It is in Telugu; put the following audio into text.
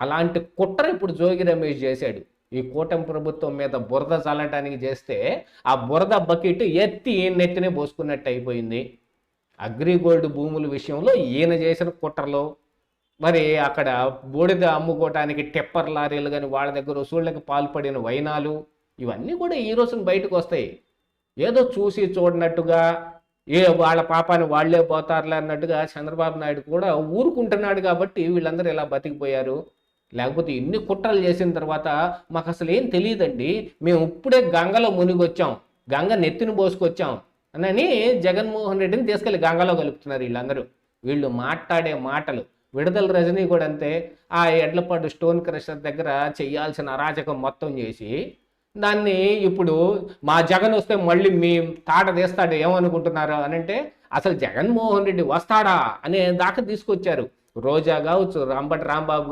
అలాంటి కుట్ర ఇప్పుడు జోగి రమేష్ చేశాడు. ఈ కూటమి ప్రభుత్వం మీద బురద చల్లటానికి చేస్తే ఆ బురద బకెట్ ఎత్తి నెత్తినే పోసుకున్నట్టు అయిపోయింది. అగ్రిగోల్డ్ భూముల విషయంలో ఈయన చేసిన కుట్రలో మరి అక్కడ బూడిద అమ్ముకోవటానికి టెప్పర్ లారీలు కానీ వాళ్ళ దగ్గర వసూళ్ళకి పాల్పడిన వైనాలు ఇవన్నీ కూడా ఈ రోజున బయటకు వస్తాయి. ఏదో చూసి చూడనట్టుగా ఏ వాళ్ళ పాపాన్ని వాళ్ళే పోతారులే అన్నట్టుగా చంద్రబాబు నాయుడు కూడా ఊరుకుంటున్నాడు కాబట్టి వీళ్ళందరూ ఇలా బతికిపోయారు. లేకపోతే ఇన్ని కుట్రలు చేసిన తర్వాత మాకు అసలు ఏం తెలియదండి. మేము ఇప్పుడే గంగలో మునిగొచ్చాం. గంగ నెత్తిని పోసుకొచ్చాం. అని జగన్మోహన్ రెడ్డిని తీసుకెళ్ళి గంగలో కలుపుతున్నారు వీళ్ళందరూ. వీళ్ళు మాట్లాడే మాటలు విడుదల రజనీ కూడా అంతే. ఆ ఎడ్లపాడు స్టోన్ క్రషర్ దగ్గర చేయాల్సిన అరాచకం మొత్తం చేసి దాన్ని ఇప్పుడు మా జగన్ వస్తే మళ్ళీ మీ తాట తీస్తాడు ఏమనుకుంటున్నారు అని అంటే అసలు జగన్మోహన్ రెడ్డి వస్తాడా అనే దాకా తీసుకొచ్చారు. రోజా కావచ్చు రాంబటి రాంబాబు